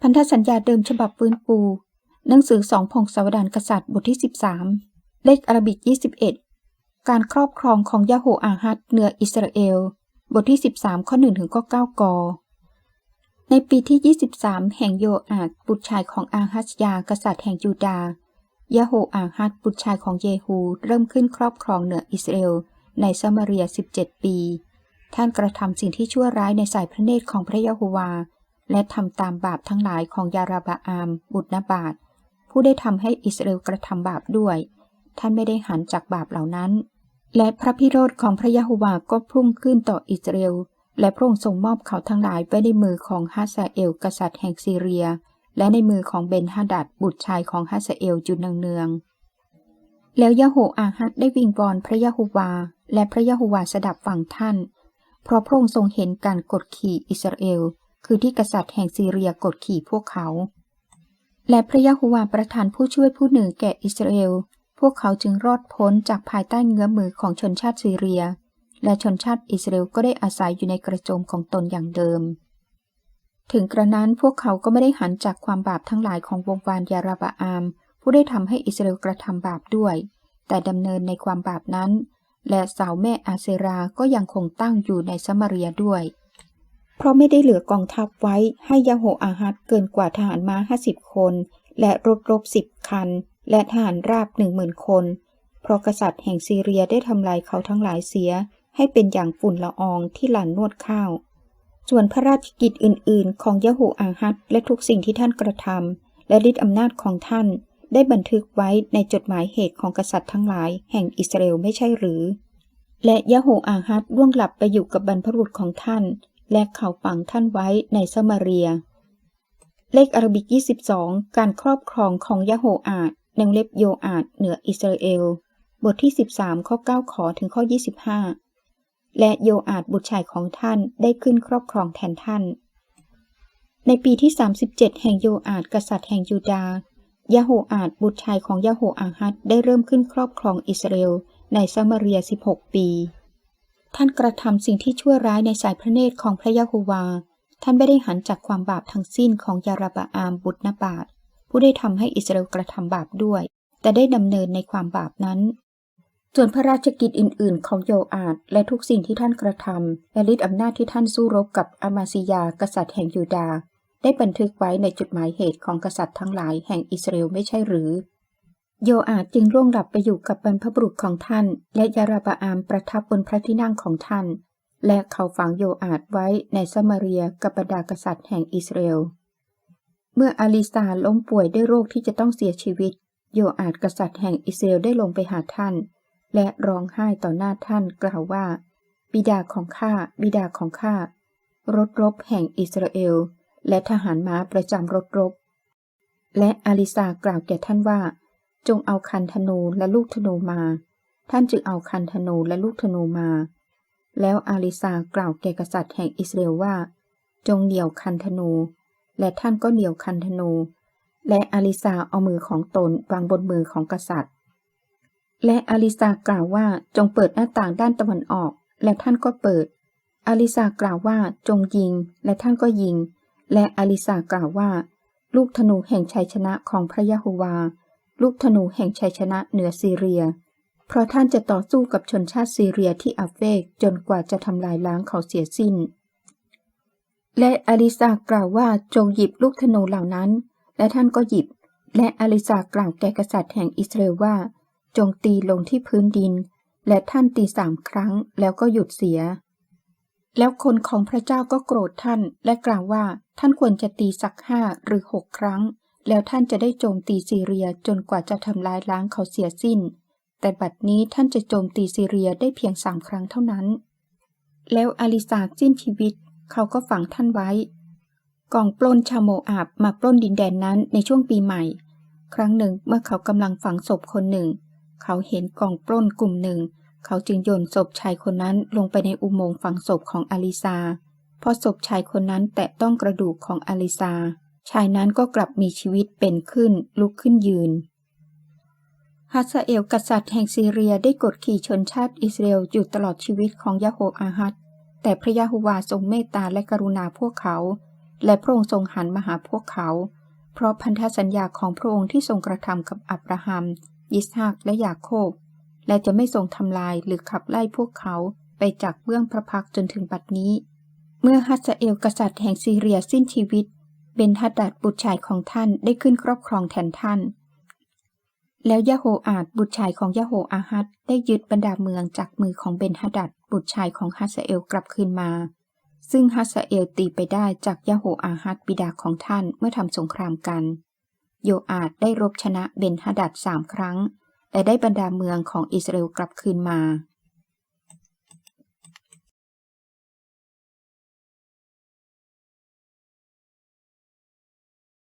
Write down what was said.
พันธสัญญาเดิมฉบับฟื้นฟู หนังสือสองพงศาวดารกษัตริย์บทที่ 13 เลขอารบิก21 การครอบครองของยาโฮอาฮัดเหนืออิสราเอล บทที่ 13 ข้อ1ถึงข้อ9กอในปีที่ 23 แห่งโยอาดบุตรชายของอาฮัสยากษัตริย์แห่งยูดาห์ยาโฮอาฮัดบุตรชายของเยฮูเริ่มขึ้นครอบครองเหนืออิสราเอล ในซามาเรีย 17 ปี ท่านกระทำสิ่งที่ชั่วร้ายในสายพระเนตรของพระยะโฮวา และทำตามบาปทั้งหลายของยาราบาอาม บุตรนบาตผู้ได้ทำให้อิสราเอลกระทำบาปด้วย ท่านไม่ได้หันจากบาปเหล่านั้น และพระพิโรธของพระยะโฮวาก็พุ่งขึ้นต่ออิสราเอลและพระองค์ทรงมอบเขาทั้งหลายไว้ในมือของฮาซาเอล กษัตริย์แห่งซีเรีย และในมือของเบนฮาดัดบุตรชายของฮาซาเอลจุนเนืองๆแล้วยะโฮอาฮัดได้วิงวอนพระยะโฮวา และพระยะโฮวาสดับฟังท่าน เพราะพระองค์ทรงเห็นการกดขี่อิสราเอล คือที่กษัตริย์แห่งซีเรียกดขี่พวกเขา และพระยะโฮวาประทานผู้ช่วยผู้หนึ่งแก่อิสราเอล พวกเขาจึงรอดพ้นจากภายใต้เงื้อมือของชนชาติซีเรีย และชนชาติอิสราเอลก็ได้อาศัยอยู่ในกระโจมของตนอย่างเดิม ถึงกระนั้นพวกเขาก็ไม่ได้หันจากความบาปทั้งหลายของวงวานยาราบาอาม ผู้ได้ทำให้อิสราเอลกระทำบาปด้วย แต่ดำเนินในความบาปนั้น และสาวแม่อาเซราก็ยังคงตั้งอยู่ในสมาเรียด้วย เพราะไม่ได้เหลือกองทัพไว้ให้ยาโฮอาฮัดเกินกว่าทหารม้าห้าสิบคน และรถรบสิบคัน และทหารราบหนึ่งหมื่นคน เพราะกษัตริย์แห่งซีเรียได้ทำลายเขาทั้งหลายเสีย ให้เป็นอย่างฝุ่นละอองที่หลั่นนวดข้าว ส่วนพระราชกิจอื่น ๆ ของยะโฮอาฮัดและทุกสิ่งที่ท่านกระทำและฤทธิอำนาจของท่าน ได้บันทึกไว้ในจดหมายเหตุของกษัตริย์ทั้งหลายแห่งอิสราเอลไม่ใช่หรือ และยะโฮอาฮัดล่วงหลับไปอยู่กับบรรพบุรุษของท่าน และเขาฝังท่านไว้ในสมาเรีย เลขอารบิก 22 การครอบครองของยะโฮอาดในเล็บโยอาดเหนืออิสราเอล บทที่ 13 ข้อ 9 ขอถึงข้อ 25 และโยอาดบุตรชายของท่านได้ขึ้นครอบครองแทนท่าน ในปีที่ 37 แห่งโยอาดกษัตริย์แห่งยูดาห์ยะโฮอาดบุตรชายของยะโฮอาฮัดได้เริ่มขึ้นครอบครองอิสราเอลในซามาเรีย 16 ปี ท่านกระทำสิ่งที่ชั่วร้ายในสายพระเนตรของพระยะโฮวา ท่านไม่ได้หันจากความบาปทั้งสิ้นของยาราบาอามบุตรนบาตผู้ได้ทำให้อิสราเอลกระทำบาปด้วย แต่ได้ดำเนินในความบาปนั้น ส่วนพระราชกิจอื่น ๆ ของโยอาดและทุกสิ่งที่ท่านกระทำและฤทธิอำนาจที่ท่านสู้รบกับอามาซิยากษัตริย์แห่งยูดา ได้บันทึกไว้ในจดหมายเหตุของกษัตริย์ทั้งหลายแห่งอิสราเอลไม่ใช่หรือ โยอาดจึงร่วงหลับไปอยู่กับบรรพบุรุษของท่าน และยาราบาอามประทับบนพระที่นั่งของท่าน และเขาฝังโยอาดไว้ในซามาเรียกับบรรดากษัตริย์แห่งอิสราเอล เมื่ออาลิซาล้มป่วยด้วยโรคที่จะต้องเสียชีวิต โยอาดกษัตริย์แห่งอิสราเอลได้ลงไปหาท่าน และร้องไห้ต่อหน้าท่านกล่าวว่า บิดาของข้า บิดาของข้ารถรบแห่งอิสราเอล และทหารม้าประจำรถรบ และอาลิซากล่าวแก่ท่านว่า จงเอาคันธนูและลูกธนูมา ท่านจึงเอาคันธนูและลูกธนูมา แล้วอาลิซากล่าวแก่กษัตริย์แห่งอิสราเอลว่า จงเหนี่ยวคันธนู และท่านก็เหนี่ยวคันธนู และอาลิซาเอามือของตนวางบนมือของกษัตริย์ และอาลิซากล่าวว่าจงเปิดหน้าต่างด้านตะวันออก และท่านก็เปิด อาลิซากล่าวว่าจงยิง และท่านก็ยิง และอาลิซากล่าวว่า ลูกธนูแห่งชัยชนะของพระยะโฮวา ลูกธนูแห่งชัยชนะเหนือซีเรีย เพราะท่านจะต่อสู้กับชนชาติซีเรียที่อาเฟกจนกว่าจะทำลายล้างเขาเสียสิ้น และอาลิซากล่าวว่าจงหยิบลูกธนูเหล่านั้น และท่านก็หยิบ และอาลิซากล่าวแก่กษัตริย์แห่งอิสราเอลว่า จงตีลงที่พื้นดิน และท่านตีสามครั้งแล้วก็หยุดเสียแล้วคนของพระเจ้าก็โกรธท่านและกล่าวว่าท่านควรจะตีสักห้าหรือหกครั้ง แล้วท่านจะได้โจมตีซีเรียจนกว่าจะทำลายล้างเขาเสียสิ้น แต่บัดนี้ท่านจะโจมตีซีเรียได้เพียงสามครั้งเท่านั้น แล้วอาลิซาสิ้นชีวิต เขาก็ฝังท่านไว้ กองปล้นชาวโมอาบมาปล้นดินแดนนั้นในช่วงปีใหม่ ครั้งหนึ่งเมื่อเขากำลังฝังศพคนหนึ่ง เขาเห็นกองปล้นกลุ่มหนึ่ง เขาจึงโยนศพชายคนนั้นลงไปในอุโมงค์ฝังศพของอาลิซาพอศพชายคนนั้นแตะต้องกระดูกของอาลิซา ชายนั้นก็กลับมีชีวิตเป็นขึ้นลุกขึ้นยืนฮัสซาเอลกษัตริย์แห่งซีเรียได้กดขี่ชนชาติอิสราเอลอยู่ตลอดชีวิตของยะโฮอาฮัดแต่พระยะโฮวาทรงเมตตาและกรุณาพวกเขา และพระองค์ทรงหันมาหาพวกเขา เพราะพันธสัญญาของพระองค์ที่ทรงกระทำกับอับราฮัม ยิสฮักและยาโคบ และจะไม่ทรงทำลายหรือขับไล่พวกเขาไปจากเบื้องพระพักจนถึงบัดนี้ เมื่อฮัสเอลกษัตริย์แห่งซีเรียสิ้นชีวิต เบนฮัดดัดบุตรชายของท่านได้ขึ้นครอบครองแทนท่าน แล้วยะโฮอาดบุตรชายของยะโฮอาฮัดได้ยึดบรรดาเมืองจากมือของเบนฮัดดัดบุตรชายของฮัสเอลกลับคืนมา ซึ่งฮัสเอลตีไปได้จากยะโฮอาฮัดบิดาของท่านเมื่อทำสงครามกัน โยอาดได้รบชนะเบนฮัดดัดสามครั้ง และได้บรรดาเมืองของอิสราเอลกลับคืนมา